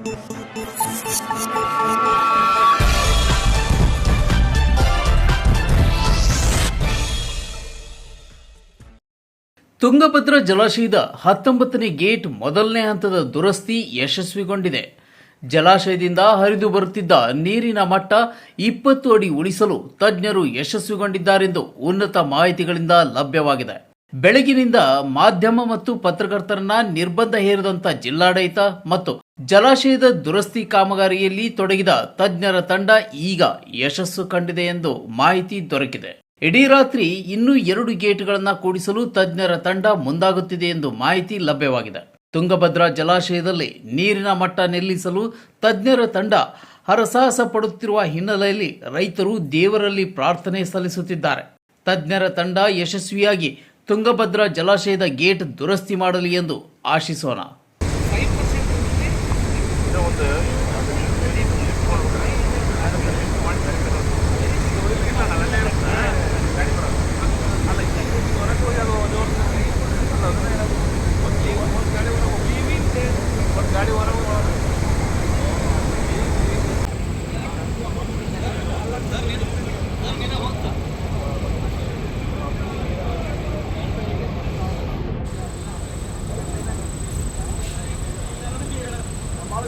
ತುಂಗಭದ್ರಾ ಜಲಾಶಯದ ಹತ್ತೊಂಬತ್ತನೇ ಗೇಟ್ ಮೊದಲನೇ ಹಂತದ ದುರಸ್ತಿ ಯಶಸ್ವಿಗೊಂಡಿದೆ. ಜಲಾಶಯದಿಂದ ಹರಿದು ಬರುತ್ತಿದ್ದ ನೀರಿನ ಮಟ್ಟ ಇಪ್ಪತ್ತು ಅಡಿ ಉಳಿಸಲು ತಜ್ಞರು ಯಶಸ್ವಿಗೊಂಡಿದ್ದಾರೆಂದು ಉನ್ನತ ಮಾಹಿತಿಗಳಿಂದ ಲಭ್ಯವಾಗಿದೆ. ಬೆಳಗಿನಿಂದ ಮಾಧ್ಯಮ ಮತ್ತು ಪತ್ರಕರ್ತರನ್ನ ನಿರ್ಬಂಧ ಹೇರಿದಂತ ಜಿಲ್ಲಾಡಳಿತ ಮತ್ತು ಜಲಾಶಯದ ದುರಸ್ತಿ ಕಾಮಗಾರಿಯಲ್ಲಿ ತೊಡಗಿದ ತಜ್ಞರ ತಂಡ ಈಗ ಯಶಸ್ಸು ಕಂಡಿದೆ ಎಂದು ಮಾಹಿತಿ ದೊರಕಿದೆ. ಇಡೀ ರಾತ್ರಿ ಇನ್ನೂ ಎರಡು ಗೇಟ್ಗಳನ್ನು ಕೂಡಿಸಲು ತಜ್ಞರ ತಂಡ ಮುಂದಾಗುತ್ತಿದೆ ಎಂದು ಮಾಹಿತಿ ಲಭ್ಯವಾಗಿದೆ. ತುಂಗಭದ್ರಾ ಜಲಾಶಯದಲ್ಲಿ ನೀರಿನ ಮಟ್ಟ ನಿಲ್ಲಿಸಲು ತಜ್ಞರ ತಂಡ ಹರಸಾಹಸ ಪಡುತ್ತಿರುವ ಹಿನ್ನೆಲೆಯಲ್ಲಿ ರೈತರು ದೇವರಲ್ಲಿ ಪ್ರಾರ್ಥನೆ ಸಲ್ಲಿಸುತ್ತಿದ್ದಾರೆ. ತಜ್ಞರ ತಂಡ ಯಶಸ್ವಿಯಾಗಿ ತುಂಗಭದ್ರಾ ಜಲಾಶಯದ ಗೇಟ್ ದುರಸ್ತಿ ಮಾಡಲಿ ಎಂದು ಆಶಿಸೋಣ. బాగా